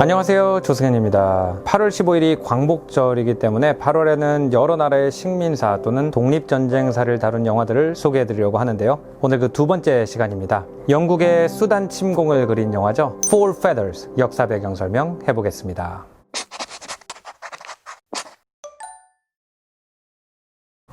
안녕하세요. 조승현입니다. 8월 15일이 광복절이기 때문에 8월에는 여러 나라의 식민사 또는 독립전쟁사를 다룬 영화들을 소개해 드리려고 하는데요. 오늘 그 두 번째 시간입니다. 영국의 수단 침공을 그린 영화죠. Four Feathers 역사 배경 설명 해보겠습니다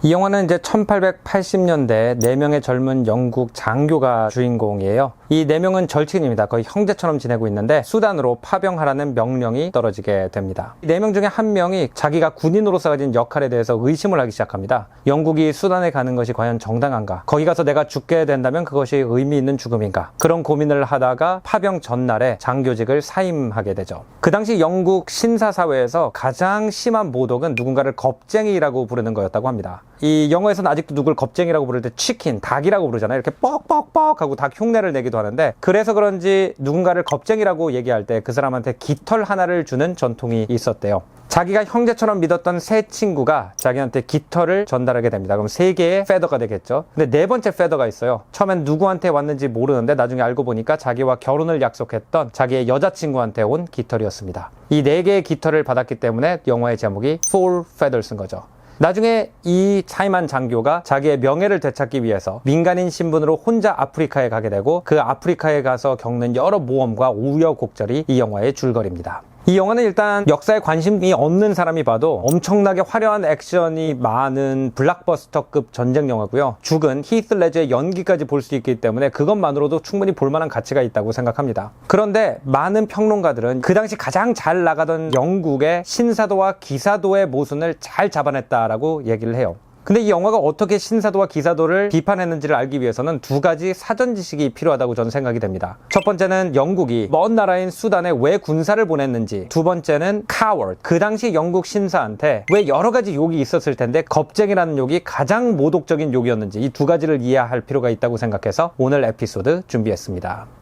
이 영화는 이제 1880년대 4명의 젊은 영국 장교가 주인공이에요. 이 4명은 절친입니다. 거의 형제처럼 지내고 있는데 수단으로 파병하라는 명령이 떨어지게 됩니다. 4명 중에 한 명이 자기가 군인으로서 가진 역할에 대해서 의심을 하기 시작합니다. 영국이 수단에 가는 것이 과연 정당한가? 거기 가서 내가 죽게 된다면 그것이 의미 있는 죽음인가? 그런 고민을 하다가 파병 전날에 장교직을 사임하게 되죠. 그 당시 영국 신사사회에서 가장 심한 모독은 누군가를 겁쟁이라고 부르는 거였다고 합니다. 이 영어에서는 아직도 누굴 겁쟁이라고 부를 때 치킨, 닭이라고 부르잖아요. 이렇게 뻑뻑뻑 하고 닭 흉내를 내기도 하는데 그래서 그런지 누군가를 겁쟁이라고 얘기할 때 그 사람한테 깃털 하나를 주는 전통이 있었대요. 자기가 형제처럼 믿었던 새 친구가 자기한테 깃털을 전달하게 됩니다. 그럼 세 개의 페더가 되겠죠. 근데 네 번째 페더가 있어요. 처음엔 누구한테 왔는지 모르는데 나중에 알고 보니까 자기와 결혼을 약속했던 자기의 여자친구한테 온 깃털이었습니다. 이 네 개의 깃털을 받았기 때문에 영화의 제목이 Four Feathers인 거죠. 나중에 이 차이만 장교가 자기의 명예를 되찾기 위해서 민간인 신분으로 혼자 아프리카에 가게 되고 그 아프리카에 가서 겪는 여러 모험과 우여곡절이 이 영화의 줄거리입니다. 이 영화는 일단 역사에 관심이 없는 사람이 봐도 엄청나게 화려한 액션이 많은 블락버스터급 전쟁 영화고요. 죽은 히스 레저의 연기까지 볼 수 있기 때문에 그것만으로도 충분히 볼만한 가치가 있다고 생각합니다. 그런데 많은 평론가들은 그 당시 가장 잘 나가던 영국의 신사도와 기사도의 모순을 잘 잡아냈다라고 얘기를 해요. 근데 이 영화가 어떻게 신사도와 기사도를 비판했는지를 알기 위해서는 두 가지 사전 지식이 필요하다고 저는 생각이 됩니다. 첫 번째는 영국이 먼 나라인 수단에 왜 군사를 보냈는지, 두 번째는 coward, 그 당시 영국 신사한테 왜 여러 가지 욕이 있었을 텐데 겁쟁이라는 욕이 가장 모독적인 욕이었는지 이 두 가지를 이해할 필요가 있다고 생각해서 오늘 에피소드 준비했습니다.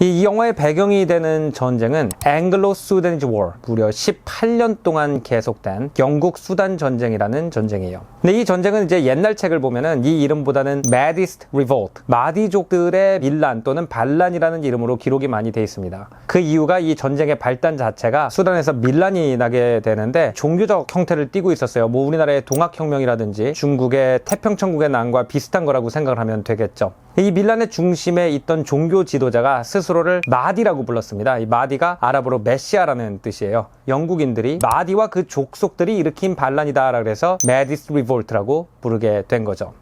이 영화의 배경이 되는 전쟁은 앵글로 수단지 워 무려 18년 동안 계속된 영국 수단 전쟁이라는 전쟁이에요. 근데 이 전쟁은 이제 옛날 책을 보면은 이 이름보다는 Mahdist Revolt 마디족들의 밀란 또는 반란이라는 이름으로 기록이 많이 돼 있습니다. 그 이유가 이 전쟁의 발단 자체가 수단에서 밀란이 나게 되는데 종교적 형태를 띠고 있었어요. 뭐 우리나라의 동학혁명이라든지 중국의 태평천국의 난과 비슷한 거라고 생각을 하면 되겠죠. 이 밀란의 중심에 있던 종교 지도자가 스스로 를 마디라고 불렀습니다. 이 마디가 아랍어로 메시아라는 뜻이에요. 영국인들이 마디와 그 족속들이 일으킨 반란이다라고 해서 메디스 리볼트라고 부르게 된 거죠.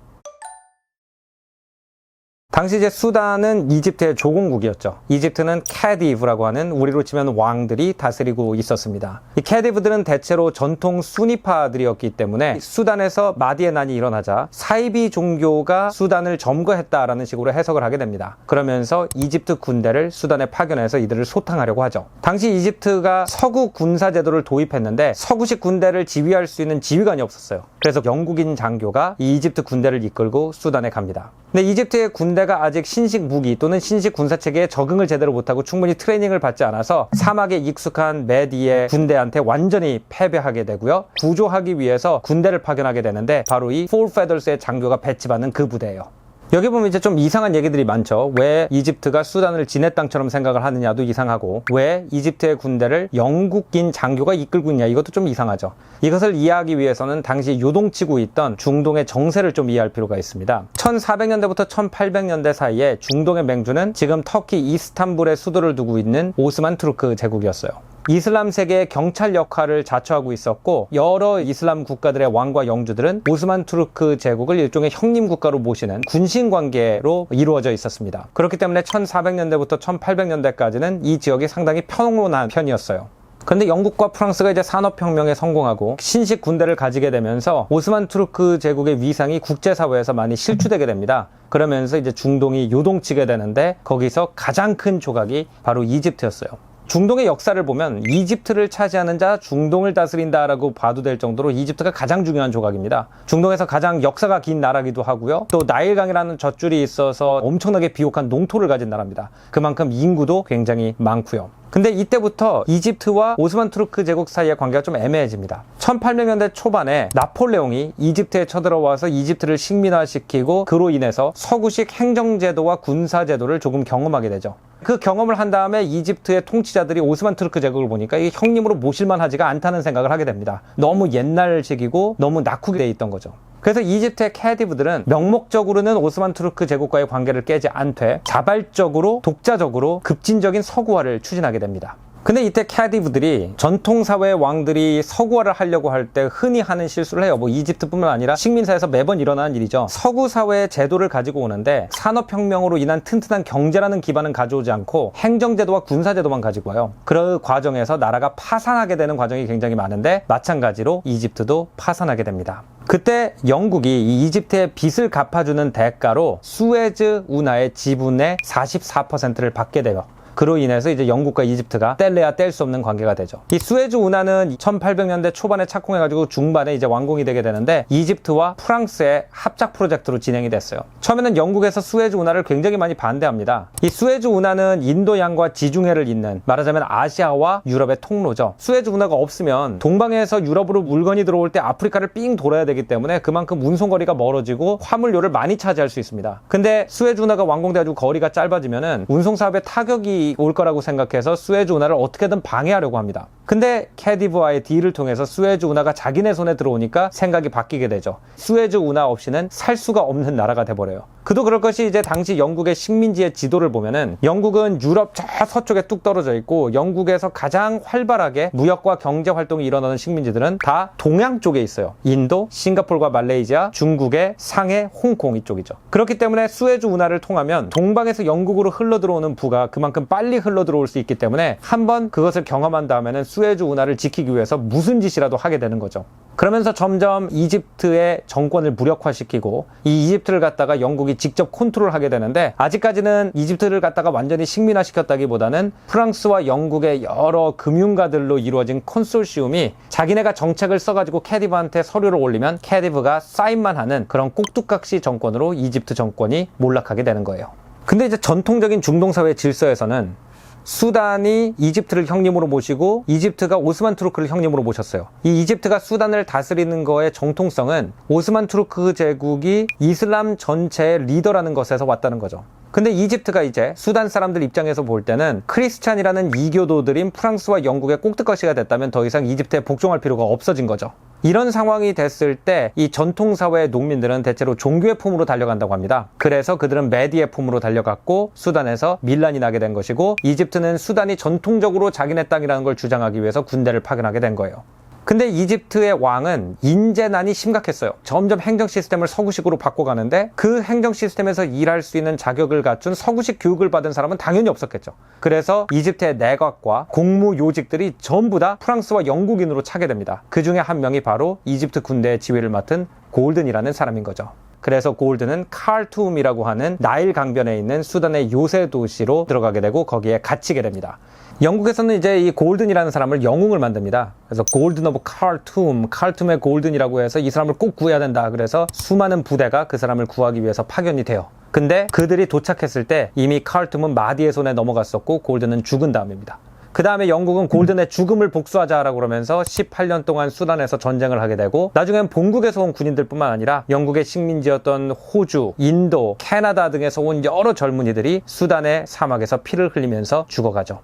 당시 이제 수단은 이집트의 조공국이었죠. 이집트는 캐디브라고 하는 우리로 치면 왕들이 다스리고 있었습니다. 이 캐디브들은 대체로 전통 수니파들이었기 때문에 수단에서 마디의 난이 일어나자 사이비 종교가 수단을 점거했다라는 식으로 해석을 하게 됩니다. 그러면서 이집트 군대를 수단에 파견해서 이들을 소탕하려고 하죠. 당시 이집트가 서구 군사 제도를 도입했는데 서구식 군대를 지휘할 수 있는 지휘관이 없었어요. 그래서 영국인 장교가 이 이집트 군대를 이끌고 수단에 갑니다. 근데 이집트의 군대가 아직 신식 무기 또는 신식 군사 체계에 적응을 제대로 못하고 충분히 트레이닝을 받지 않아서 사막에 익숙한 메디의 군대한테 완전히 패배하게 되고요. 구조하기 위해서 군대를 파견하게 되는데 바로 이 Four Feathers의 장교가 배치받는 그 부대예요. 여기 보면 이제 좀 이상한 얘기들이 많죠. 왜 이집트가 수단을 지네 땅처럼 생각을 하느냐도 이상하고 왜 이집트의 군대를 영국인 장교가 이끌고 있냐 이것도 좀 이상하죠. 이것을 이해하기 위해서는 당시 요동치고 있던 중동의 정세를 좀 이해할 필요가 있습니다. 1400년대부터 1800년대 사이에 중동의 맹주는 지금 터키 이스탄불의 수도를 두고 있는 오스만 투르크 제국이었어요. 이슬람 세계의 경찰 역할을 자처하고 있었고 여러 이슬람 국가들의 왕과 영주들은 오스만 투르크 제국을 일종의 형님 국가로 모시는 군신 관계로 이루어져 있었습니다. 그렇기 때문에 1400년대부터 1800년대까지는 이 지역이 상당히 평온한 편이었어요. 근데 영국과 프랑스가 이제 산업혁명에 성공하고 신식 군대를 가지게 되면서 오스만 투르크 제국의 위상이 국제사회에서 많이 실추되게 됩니다. 그러면서 이제 중동이 요동치게 되는데 거기서 가장 큰 조각이 바로 이집트였어요. 중동의 역사를 보면 이집트를 차지하는 자 중동을 다스린다라고 봐도 될 정도로 이집트가 가장 중요한 조각입니다. 중동에서 가장 역사가 긴 나라기도 하고요. 또 나일강이라는 젖줄이 있어서 엄청나게 비옥한 농토를 가진 나라입니다. 그만큼 인구도 굉장히 많고요. 근데 이때부터 이집트와 오스만 투르크 제국 사이의 관계가 좀 애매해집니다. 1800년대 초반에 나폴레옹이 이집트에 쳐들어와서 이집트를 식민화시키고 그로 인해서 서구식 행정제도와 군사제도를 조금 경험하게 되죠. 그 경험을 한 다음에 이집트의 통치자들이 오스만 투르크 제국을 보니까 이게 형님으로 모실만 하지가 않다는 생각을 하게 됩니다. 너무 옛날식이고 너무 낙후게 돼 있던 거죠. 그래서 이집트의 캐디브들은 명목적으로는 오스만 투르크 제국과의 관계를 깨지 않되 자발적으로 독자적으로 급진적인 서구화를 추진하게 됩니다. 근데 이때 캐디브들이 전통사회의 왕들이 서구화를 하려고 할 때 흔히 하는 실수를 해요. 뭐 이집트뿐만 아니라 식민사에서 매번 일어나는 일이죠. 서구 사회의 제도를 가지고 오는데 산업혁명으로 인한 튼튼한 경제라는 기반은 가져오지 않고 행정제도와 군사제도만 가지고 와요. 그 과정에서 나라가 파산하게 되는 과정이 굉장히 많은데 마찬가지로 이집트도 파산하게 됩니다. 그때 영국이 이 이집트의 빚을 갚아주는 대가로 수에즈 운하의 지분의 44%를 받게 돼요. 그로 인해서 이제 영국과 이집트가 뗄래야 뗄 수 없는 관계가 되죠. 이 수에즈 운하는 1800년대 초반에 착공해가지고 중반에 이제 완공이 되게 되는데 이집트와 프랑스의 합작 프로젝트로 진행이 됐어요. 처음에는 영국에서 수에즈 운하를 굉장히 많이 반대합니다. 이 수에즈 운하는 인도양과 지중해를 잇는 말하자면 아시아와 유럽의 통로죠. 수에즈 운하가 없으면 동방에서 유럽으로 물건이 들어올 때 아프리카를 삥 돌아야 되기 때문에 그만큼 운송거리가 멀어지고 화물료를 많이 차지할 수 있습니다. 근데 수에즈 운하가 완공돼가지고 거리가 짧아지면은 운송사업에 타격이 올 거라고 생각해서 수에즈 운하를 어떻게든 방해하려고 합니다. 근데 캐디브와의 딜을 통해서 수에즈 운하가 자기네 손에 들어오니까 생각이 바뀌게 되죠. 수에즈 운하 없이는 살 수가 없는 나라가 돼버려요. 그도 그럴 것이 이제 당시 영국의 식민지의 지도를 보면은 영국은 유럽 저 서쪽에 뚝 떨어져 있고 영국에서 가장 활발하게 무역과 경제 활동이 일어나는 식민지들은 다 동양 쪽에 있어요. 인도, 싱가폴과 말레이시아, 중국의 상해, 홍콩 이쪽이죠. 그렇기 때문에 수에즈 운하를 통하면 동방에서 영국으로 흘러 들어오는 부가 그만큼 빨리 흘러 들어올 수 있기 때문에 한번 그것을 경험한 다음에는 수에즈 운하를 지키기 위해서 무슨 짓이라도 하게 되는 거죠. 그러면서 점점 이집트의 정권을 무력화시키고 이 이집트를 갖다가 영국이 직접 컨트롤하게 되는데 아직까지는 이집트를 갖다가 완전히 식민화시켰다기보다는 프랑스와 영국의 여러 금융가들로 이루어진 컨소시움이 자기네가 정책을 써가지고 캐디브한테 서류를 올리면 캐디브가 사인만 하는 그런 꼭두각시 정권으로 이집트 정권이 몰락하게 되는 거예요. 근데 이제 전통적인 중동사회 질서에서는 수단이 이집트를 형님으로 모시고 이집트가 오스만 투르크를 형님으로 모셨어요. 이 이집트가 수단을 다스리는 거의 정통성은 오스만 투르크 제국이 이슬람 전체의 리더라는 것에서 왔다는 거죠. 근데 이집트가 이제 수단 사람들 입장에서 볼 때는 크리스찬이라는 이교도들인 프랑스와 영국의 꼭두가시가 됐다면 더 이상 이집트에 복종할 필요가 없어진 거죠. 이런 상황이 됐을 때 이 전통사회의 농민들은 대체로 종교의 품으로 달려간다고 합니다. 그래서 그들은 메디의 품으로 달려갔고 수단에서 밀란이 나게 된 것이고 이집트는 수단이 전통적으로 자기네 땅이라는 걸 주장하기 위해서 군대를 파견하게 된 거예요. 근데 이집트의 왕은 인재난이 심각했어요. 점점 행정 시스템을 서구식으로 바꿔가는데 그 행정 시스템에서 일할 수 있는 자격을 갖춘 서구식 교육을 받은 사람은 당연히 없었겠죠. 그래서 이집트의 내각과 공무 요직들이 전부 다 프랑스와 영국인으로 차게 됩니다. 그 중에 한 명이 바로 이집트 군대의 지휘를 맡은 골든이라는 사람인 거죠. 그래서 골드는 칼툼이라고 하는 나일 강변에 있는 수단의 요새 도시로 들어가게 되고 거기에 갇히게 됩니다. 영국에서는 이제 이 골든이라는 사람을 영웅을 만듭니다. 그래서 골든 오브 칼툼, 칼툼의 골든이라고 해서 이 사람을 꼭 구해야 된다. 그래서 수많은 부대가 그 사람을 구하기 위해서 파견이 돼요. 근데 그들이 도착했을 때 이미 칼툼은 마디의 손에 넘어갔었고 골든은 죽은 다음입니다. 그 다음에 영국은 골든의 죽음을 복수하자라고 그러면서 18년 동안 수단에서 전쟁을 하게 되고 나중엔 본국에서 온 군인들뿐만 아니라 영국의 식민지였던 호주, 인도, 캐나다 등에서 온 여러 젊은이들이 수단의 사막에서 피를 흘리면서 죽어가죠.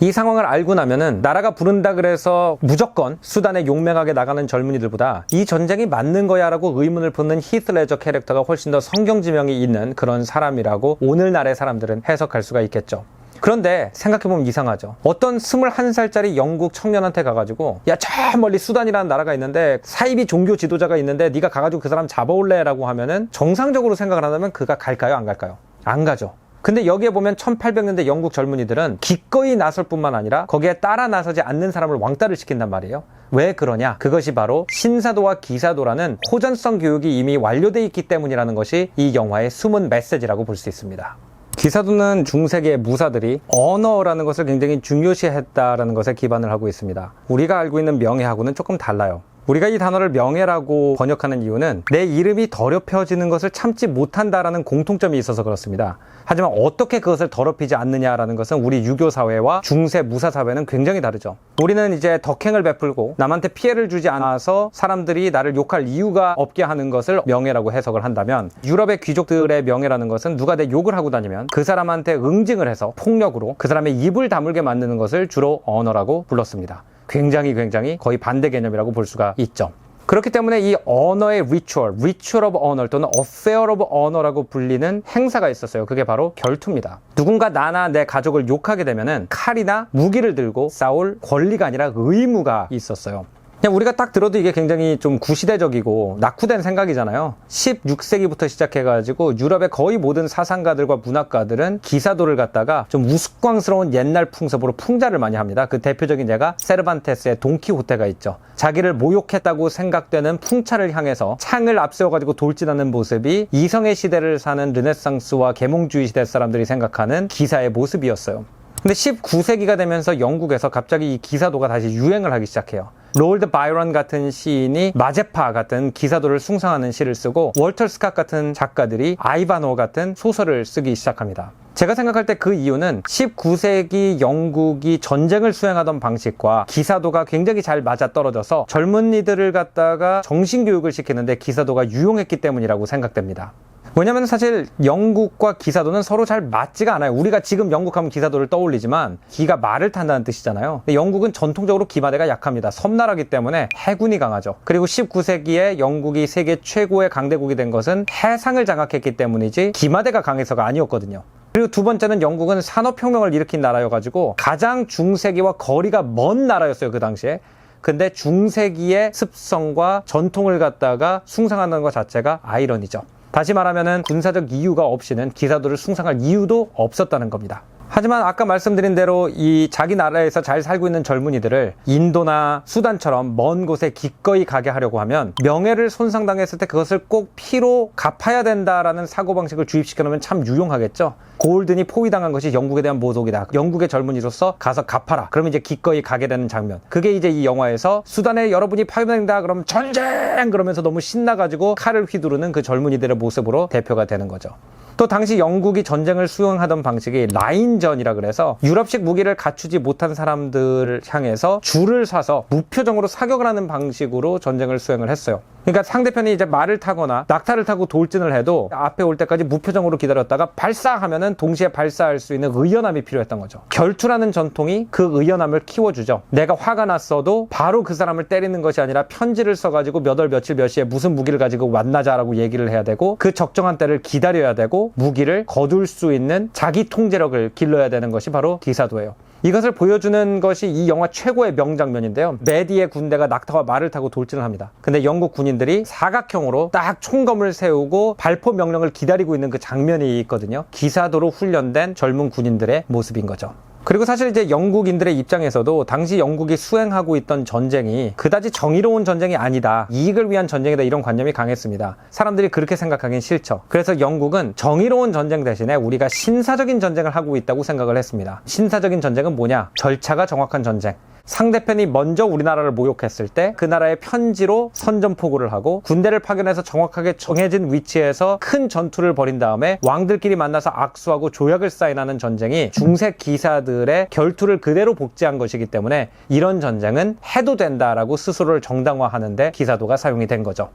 이 상황을 알고 나면은 나라가 부른다 그래서 무조건 수단에 용맹하게 나가는 젊은이들보다 이 전쟁이 맞는 거야라고 의문을 품는 히스레저 캐릭터가 훨씬 더 성경지명이 있는 그런 사람이라고 오늘날의 사람들은 해석할 수가 있겠죠. 그런데 생각해보면 이상하죠. 어떤 21살짜리 영국 청년한테 가가지고 야 저 멀리 수단이라는 나라가 있는데 사이비 종교 지도자가 있는데 네가 가가지고 그 사람 잡아올래 라고 하면은 정상적으로 생각을 한다면 그가 갈까요 안 갈까요? 안 가죠. 근데 여기에 보면 1800년대 영국 젊은이들은 기꺼이 나설 뿐만 아니라 거기에 따라 나서지 않는 사람을 왕따를 시킨단 말이에요. 왜 그러냐? 그것이 바로 신사도와 기사도라는 호전성 교육이 이미 완료돼 있기 때문이라는 것이 이 영화의 숨은 메시지라고 볼 수 있습니다. 기사도는 중세기의 무사들이 언어라는 것을 굉장히 중요시했다라는 것에 기반을 하고 있습니다. 우리가 알고 있는 명예하고는 조금 달라요. 우리가 이 단어를 명예라고 번역하는 이유는 내 이름이 더럽혀지는 것을 참지 못한다라는 공통점이 있어서 그렇습니다. 하지만 어떻게 그것을 더럽히지 않느냐라는 것은 우리 유교 사회와 중세 무사 사회는 굉장히 다르죠. 우리는 이제 덕행을 베풀고 남한테 피해를 주지 않아서 사람들이 나를 욕할 이유가 없게 하는 것을 명예라고 해석을 한다면 유럽의 귀족들의 명예라는 것은 누가 내 욕을 하고 다니면 그 사람한테 응징을 해서 폭력으로 그 사람의 입을 다물게 만드는 것을 주로 언어라고 불렀습니다. 굉장히 굉장히 거의 반대 개념이라고 볼 수가 있죠. 그렇기 때문에 이 언어의 ritual, ritual of honor 또는 affair of honor라고 불리는 행사가 있었어요. 그게 바로 결투입니다. 누군가 나나 내 가족을 욕하게 되면은 칼이나 무기를 들고 싸울 권리가 아니라 의무가 있었어요. 그냥 우리가 딱 들어도 이게 굉장히 좀 구시대적이고 낙후된 생각이잖아요. 16세기부터 시작해가지고 유럽의 거의 모든 사상가들과 문학가들은 기사도를 갖다가 좀 우스꽝스러운 옛날 풍습으로 풍자를 많이 합니다. 그 대표적인 예가 세르반테스의 돈키호테가 있죠. 자기를 모욕했다고 생각되는 풍차를 향해서 창을 앞세워가지고 돌진하는 모습이 이성의 시대를 사는 르네상스와 계몽주의 시대 사람들이 생각하는 기사의 모습이었어요. 근데 19세기가 되면서 영국에서 갑자기 이 기사도가 다시 유행을 하기 시작해요. 롤드 바이런 같은 시인이 마제파 같은 기사도를 숭상하는 시를 쓰고 월터 스캇 같은 작가들이 아이바노 같은 소설을 쓰기 시작합니다. 제가 생각할 때 그 이유는 19세기 영국이 전쟁을 수행하던 방식과 기사도가 굉장히 잘 맞아 떨어져서 젊은이들을 갖다가 정신교육을 시키는데 기사도가 유용했기 때문이라고 생각됩니다. 왜냐면 사실 영국과 기사도는 서로 잘 맞지가 않아요. 우리가 지금 영국 하면 기사도를 떠올리지만 기가 말을 탄다는 뜻이잖아요. 근데 영국은 전통적으로 기마대가 약합니다. 섬나라기 때문에 해군이 강하죠. 그리고 19세기에 영국이 세계 최고의 강대국이 된 것은 해상을 장악했기 때문이지 기마대가 강해서가 아니었거든요. 그리고 두 번째는 영국은 산업혁명을 일으킨 나라여가지고 가장 중세기와 거리가 먼 나라였어요. 그 당시에. 근데 중세기의 습성과 전통을 갖다가 숭상하는 것 자체가 아이러니죠. 다시 말하면은 군사적 이유가 없이는 기사도를 숭상할 이유도 없었다는 겁니다. 하지만 아까 말씀드린 대로 이 자기 나라에서 잘 살고 있는 젊은이들을 인도나 수단처럼 먼 곳에 기꺼이 가게 하려고 하면 명예를 손상당했을 때 그것을 꼭 피로 갚아야 된다라는 사고방식을 주입시켜 놓으면 참 유용하겠죠. 골든이 포위당한 것이 영국에 대한 모독이다. 영국의 젊은이로서 가서 갚아라. 그러면 이제 기꺼이 가게 되는 장면. 그게 이제 이 영화에서 수단에 여러분이 파견된다 그러면 전쟁 그러면서 너무 신나가지고 칼을 휘두르는 그 젊은이들의 모습으로 대표가 되는 거죠. 또 당시 영국이 전쟁을 수행하던 방식이 라인전이라 그래서 유럽식 무기를 갖추지 못한 사람들을 향해서 줄을 사서 무표정으로 사격을 하는 방식으로 전쟁을 수행을 했어요. 그러니까 상대편이 이제 말을 타거나 낙타를 타고 돌진을 해도 앞에 올 때까지 무표정으로 기다렸다가 발사하면은 동시에 발사할 수 있는 의연함이 필요했던 거죠. 결투라는 전통이 그 의연함을 키워주죠. 내가 화가 났어도 바로 그 사람을 때리는 것이 아니라 편지를 써가지고 몇 월 며칠 몇 시에 무슨 무기를 가지고 만나자라고 얘기를 해야 되고 그 적정한 때를 기다려야 되고 무기를 거둘 수 있는 자기 통제력을 길러야 되는 것이 바로 기사도예요. 이것을 보여주는 것이 이 영화 최고의 명장면인데요. 메디의 군대가 낙타와 말을 타고 돌진을 합니다. 근데 영국 군인들이 사각형으로 딱 총검을 세우고 발포 명령을 기다리고 있는 그 장면이 있거든요. 기사도로 훈련된 젊은 군인들의 모습인 거죠. 그리고 사실 이제 영국인들의 입장에서도 당시 영국이 수행하고 있던 전쟁이 그다지 정의로운 전쟁이 아니다. 이익을 위한 전쟁이다. 이런 관념이 강했습니다. 사람들이 그렇게 생각하긴 싫죠. 그래서 영국은 정의로운 전쟁 대신에 우리가 신사적인 전쟁을 하고 있다고 생각을 했습니다. 신사적인 전쟁은 뭐냐? 절차가 정확한 전쟁. 상대편이 먼저 우리나라를 모욕했을 때 그 나라의 편지로 선전포고를 하고 군대를 파견해서 정확하게 정해진 위치에서 큰 전투를 벌인 다음에 왕들끼리 만나서 악수하고 조약을 사인하는 전쟁이 중세 기사들의 결투를 그대로 복제한 것이기 때문에 이런 전쟁은 해도 된다라고 스스로를 정당화하는데 기사도가 사용이 된 거죠.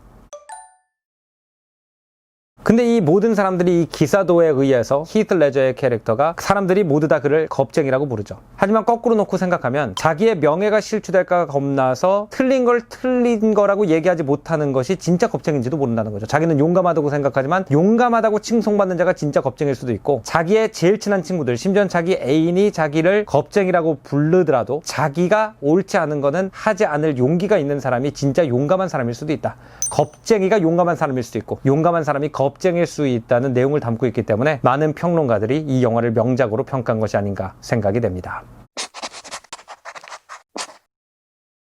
근데 이 모든 사람들이 이 기사도에 의해서 히트 레저의 캐릭터가 사람들이 모두 다 그를 겁쟁이라고 부르죠. 하지만 거꾸로 놓고 생각하면 자기의 명예가 실추될까 겁나서 틀린 걸 틀린 거라고 얘기하지 못하는 것이 진짜 겁쟁인지도 모른다는 거죠. 자기는 용감하다고 생각하지만 용감하다고 칭송받는 자가 진짜 겁쟁일 수도 있고 자기의 제일 친한 친구들 심지어 자기 애인이 자기를 겁쟁이라고 부르더라도 자기가 옳지 않은 거는 하지 않을 용기가 있는 사람이 진짜 용감한 사람일 수도 있다. 겁쟁이가 용감한 사람일 수도 있고 용감한 사람이 겁 쟁일 수 있다는 내용을 담고 있기 때문에 많은 평론가들이 이 영화를 명작으로 평가한 것이 아닌가 생각이 됩니다.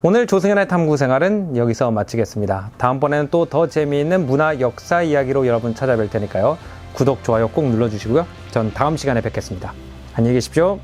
오늘 조승현의 탐구 생활은 여기서 마치겠습니다. 다음번에는 또 더 재미있는 문화 역사 이야기로 여러분 찾아뵐 테니까요. 구독, 좋아요 꼭 눌러주시고요. 전 다음 시간에 뵙겠습니다. 안녕히 계십시오.